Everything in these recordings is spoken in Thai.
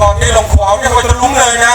ก่อนที่ลงของเนี่ยเขาจะลุ้งเลยนะ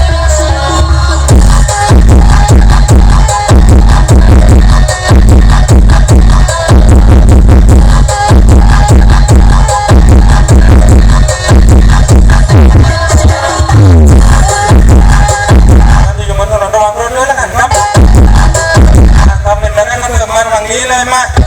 Tangilema.